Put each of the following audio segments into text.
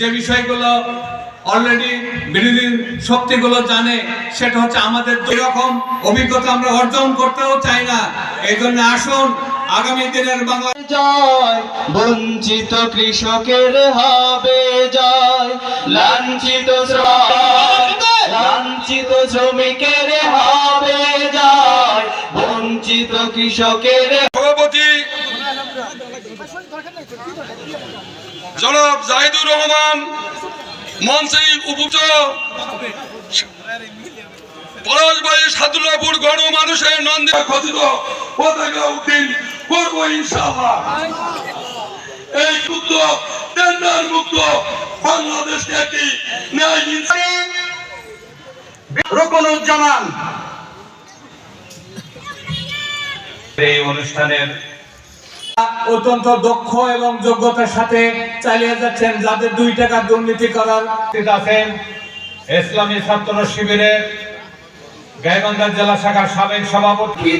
যে বিষয়গুলো অলরেডি বিরোধী শক্তিগুলো জানে সেটা হচ্ছে আমাদের এরকম অভিজ্ঞতা আমরা অর্জন করতেও চাই না। এই জন্য আসুন আগামী দিনের বাংলা জয় বঞ্চিত কৃষকের হবে জয়। লাঞ্ছিত লাঞ্ছিত শ্রমিকের হবে জয়। বঞ্চিত কৃষকের সভাপতি জনাব জাহিদুর রহমান মঞ্চে উপচ পলাশবাড়ি সাদুল্লাপুর গণ মানুষের নন্দী কথিত পতাকা উদ্দিন করব ইনশাআল্লাহ। এই মুক্ত টেন্ডার মুক্ত বাংলাদেশকে একটি ন্যায় রকনুজ্জামান। এই অনুষ্ঠানের অত্যন্ত দক্ষ এবং যোগ্যতার সাথে চালিয়ে যাচ্ছেন যাদের দুই টাকা দুর্নীতি করার আছেন ইসলামী ছাত্র শিবিরের গাইবান্ধা জেলা শাখার সাবেক সভাপতি।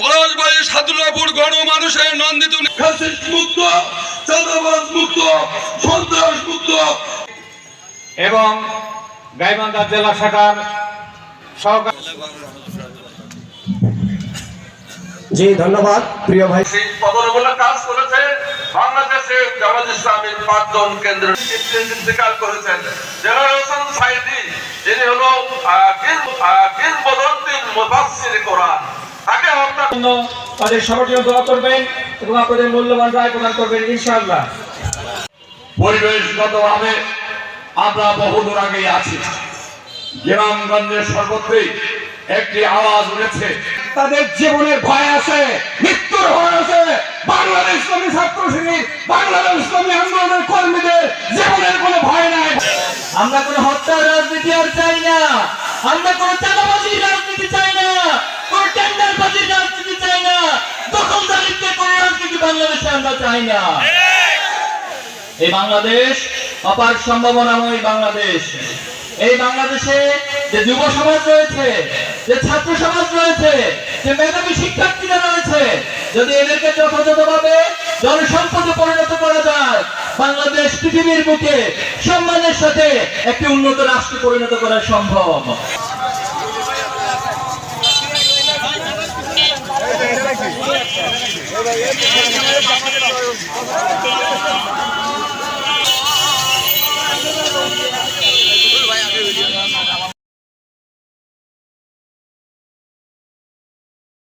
পলাশবাড়ি সাদুল্লাপুর গণ মানুষের নন্দিত ফ্যাসিস্ট মুক্ত চাঁদাবাজ মুক্ত সন্ত্রাস মুক্ত। এবং গাইবান্ধা জেলা শাখার জি ধন্যবাদ প্রিয় ভাই। সেই কাজ করেছে বাংলাদেশে জামাত ইসলামের পাঁচজন কেন্দ্র ইন্তেকাল করেছেন। জেনারেল হোসেন সাইদি যিনি হলো মুফাসসির কোরআন। তাকে হত্যা তাদের সবার দোয়া করবেন এবং আপনাদের মূল্যবান রায় প্রদান করবেন ইনশাআল্লাহ। পরিবেশগতভাবে আমরা বহুদূর আগেই আছি। গ্রামগঞ্জের সর্বত্রই একটি আওয়াজ উঠেছে। তাদের জীবনের ভয় আছে মৃত্যুর ভয় আছে। বাংলাদেশ ইসলামী ছাত্র শিবির বাংলাদেশ ইসলামী আন্দোলনের কর্মীদের জীবনের কোনো ভয় নাই। আমরা কোনো হত্যার রাজনীতি আর চাই না। আমরা কোনো চাঁদাবাজির রাজনীতি চাই না। কোনো টেন্ডারবাজির রাজনীতি চাই না। দখলদারিত্বের কোনো রাজনীতি বাংলাদেশে আমরা চাই না। এই বাংলাদেশ অপার সম্ভাবনাময় বাংলাদেশ। এই বাংলাদেশে যে যুব সমাজ রয়েছে যে ছাত্র সমাজ রয়েছে যে মেধাবী শিক্ষার্থীরা রয়েছে যদি এদেরকে যথাযথভাবে জনসম্পদে পরিণত করা যায় বাংলাদেশ পৃথিবীর বুকে সম্মানের সাথে একটি উন্নত রাষ্ট্রে পরিণত করা সম্ভব ¡Vamos!